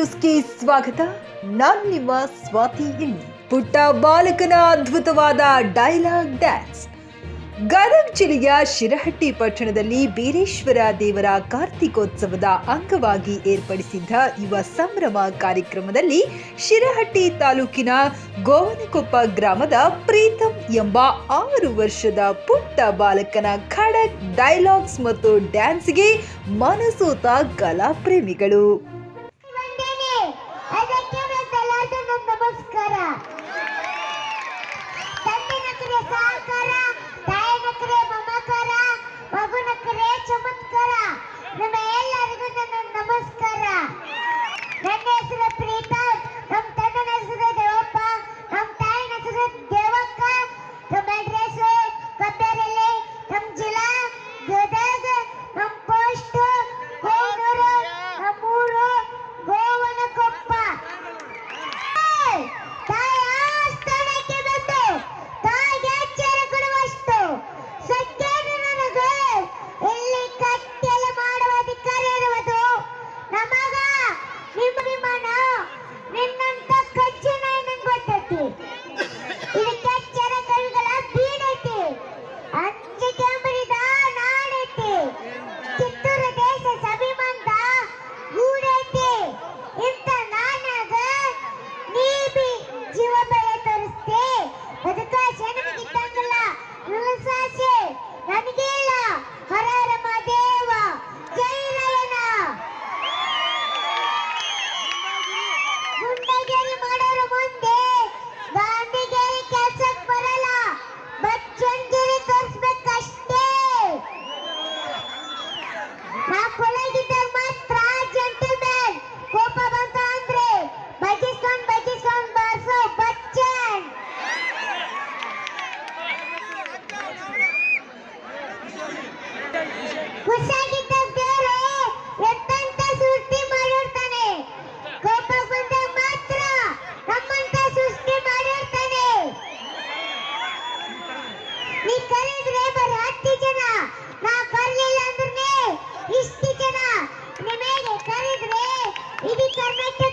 ನ್ಯೂಸ್ಗೆ ಸ್ವಾಗತ. ನಾನು ನಿಮ್ಮ ಸ್ವಾತಿ ಇಲ್ಲಿ. ಪುಟ್ಟ ಬಾಲಕನ ಅದ್ಭುತವಾದ ಡೈಲಾಗ್ ಡ್ಯಾನ್ಸ್. ಗದಗ ಜಿಲ್ಲೆಯ ಶಿರಹಟ್ಟಿ ಪಟ್ಟಣದಲ್ಲಿ ಬೀರೇಶ್ವರ ದೇವರ ಕಾರ್ತಿಕೋತ್ಸವದ ಅಂಗವಾಗಿ ಏರ್ಪಡಿಸಿದ್ದ ಯುವ ಸಂಭ್ರಮ ಕಾರ್ಯಕ್ರಮದಲ್ಲಿ ಶಿರಹಟ್ಟಿ ತಾಲೂಕಿನ ಗೋವನಕೊಪ್ಪ ಗ್ರಾಮದ ಪ್ರೀತಂ ಎಂಬ ಆರು ವರ್ಷದ ಪುಟ್ಟ ಬಾಲಕನ ಖಡಕ್ ಡೈಲಾಗ್ಸ್ ಮತ್ತು ಡ್ಯಾನ್ಸ್ಗೆ ಮನಸೋತ ಕಲಾ ಪ್ರೇಮಿಗಳು ಖುಷಿಯಾಗಿದ್ದ ಬೇರೆ, ಎತ್ತಂತ ಸೃಷ್ಟಿ ಮಾಡಿರ್ತಾನೆ. ಕೋಪ ಬಂದ ಮಾತ್ರ ನಮ್ಮಂತ ಸೃಷ್ಟಿ ಮಾಡಿರ್ತಾನೆ. ನೀ ಕರೆದ್ರೆ ಬರ ಹತ್ತು ಜನ, ನಾ ಕರ್ಲಿಲ್ಲ ಅಂದ್ರೆ ಇಷ್ಟು ಜನ. ನಿಮಗೆ ಕರೆದ್ರೆ ಇಡೀ ಕರ್ನಾಟಕ